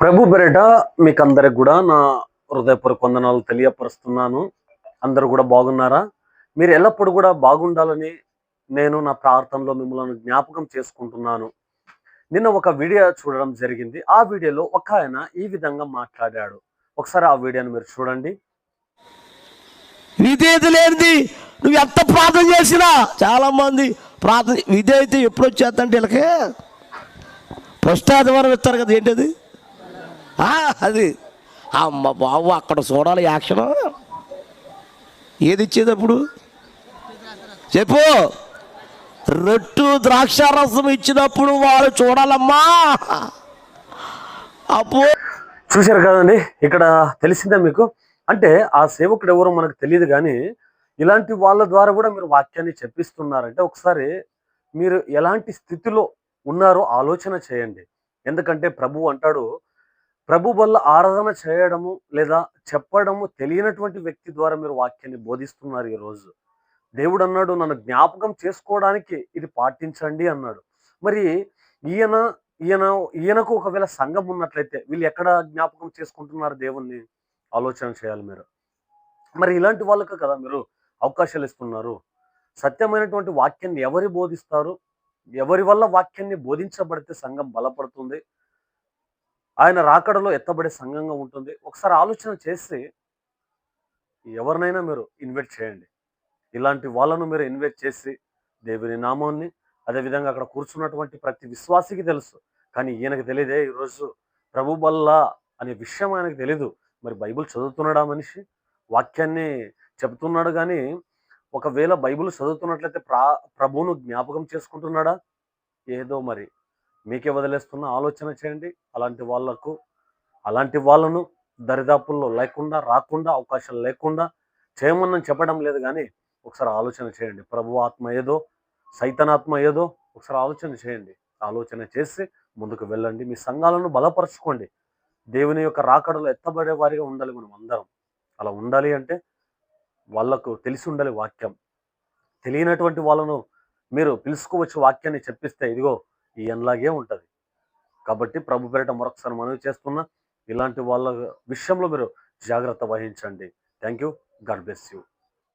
ప్రభు బెరట మీకు అందరికి కూడా నా హృదయపూర్వక వందనాలు తెలియపరుస్తున్నాను. అందరూ కూడా బాగున్నారా? మీరు ఎల్లప్పుడూ కూడా బాగుండాలని నేను నా ప్రార్థనలో మిమ్మల్ని జ్ఞాపకం చేసుకుంటున్నాను. నిన్న ఒక వీడియో చూడడం జరిగింది. ఆ వీడియోలో ఒక ఆయన ఈ విధంగా మాట్లాడాడు. ఒకసారి ఆ వీడియోని మీరు చూడండి. విధేయత లేనిది. నువ్వు ఎంత ప్రార్థన చేసినా చాలా మంది ప్రార్థన విధేయత ఎప్పుడు వచ్చేద్దంటే వీళ్ళకే? పృష్టాదివారం ఇస్తారు కదా ఏంటది? అది అది. అమ్మ బాబు అక్కడ చూడాలి యాక్షన్. ఏది ఇచ్చేది అప్పుడు? చెప్పు. రొట్టు ద్రాక్ష రసం ఇచ్చినప్పుడు వాళ్ళు చూడాలమ్మా. అప్పు చూశారు కదండి ఇక్కడ తెలిసిందే మీకు? అంటే ఆ సేవకుడు ఎవరో మనకు తెలియదు కానీ ఇలాంటి వాళ్ళ ద్వారా కూడా మీరు వాక్యాన్ని చెప్పిస్తున్నారంటే ఒకసారి మీరు ఎలాంటి స్థితిలో ఉన్నారో ఆలోచన చేయండి. ఎందుకంటే ప్రభు అంటాడు ప్రభు వల్ల ఆరాధన చేయడము లేదా చెప్పడము తెలియనటువంటి వ్యక్తి ద్వారా మీరు వాక్యాన్ని బోధిస్తున్నారు ఈ రోజు. దేవుడు అన్నాడు నన్ను జ్ఞాపకం చేసుకోవడానికి ఇది పాటించండి అన్నాడు. మరి ఈయన ఈయన ఈయనకు ఒకవేళ సంఘం ఉన్నట్లయితే వీళ్ళు ఎక్కడ జ్ఞాపకం చేసుకుంటున్నారు దేవుణ్ణి? ఆలోచన చేయాలి మీరు. మరి ఇలాంటి వాళ్ళకు కదా మీరు అవకాశాలు ఇస్తున్నారు. సత్యమైనటువంటి వాక్యాన్ని ఎవరు బోధిస్తారు? ఎవరి వల్ల వాక్యాన్ని బోధించబడితే సంఘం బలపడుతుంది? ఆయన రాకడలో ఎత్తబడే సంఘంగా ఉంటుంది. ఒకసారి ఆలోచన చేసి ఎవరినైనా మీరు ఇన్వైట్ చేయండి. ఇలాంటి వాళ్ళను మీరు ఇన్వైట్ చేసి దేవుని నామాన్ని అదేవిధంగా అక్కడ కూర్చున్నటువంటి ప్రతి విశ్వాసికి తెలుసు. కానీ ఈయనకు తెలియదే ఈరోజు ప్రభు బల్ల అనే విషయం ఆయనకు తెలీదు. మరి బైబిల్ చదువుతున్నాడా మనిషి? వాక్యాన్ని చెబుతున్నాడు కానీ ఒకవేళ బైబిల్ చదువుతున్నట్లయితే ప్రా ప్రభువును జ్ఞాపకం చేసుకుంటున్నాడా? ఏదో మరి మీకే వదిలేస్తున్న ఆలోచన చేయండి. అలాంటి వాళ్ళకు అలాంటి వాళ్ళను దరిదాపుల్లో లేకుండా రాకుండా అవకాశం లేకుండా చేయమని చెప్పడం లేదు కానీ ఒకసారి ఆలోచన చేయండి. ప్రభు ఆత్మ ఏదో సైతనాత్మ ఏదో ఒకసారి ఆలోచన చేయండి. ఆలోచన చేసి ముందుకు వెళ్ళండి. మీ సంఘాలను బలపరచుకోండి. దేవుని యొక్క రాకడలో ఎత్తబడే వారిగా ఉండాలి మనం అందరం. అలా ఉండాలి అంటే వాళ్ళకు తెలిసి ఉండాలి వాక్యం. తెలియనటువంటి వాళ్ళను మీరు పిలుచుకోవచ్చు వాక్యాన్ని చెప్పిస్తే ఇదిగో ఈయనలాగే ఉంటుంది. కాబట్టి ప్రభు పేరిట మరొకసారి మనవి చేస్తున్నా ఇలాంటి వాళ్ళ విషయంలో మీరు జాగ్రత్త వహించండి. Thank you God bless you.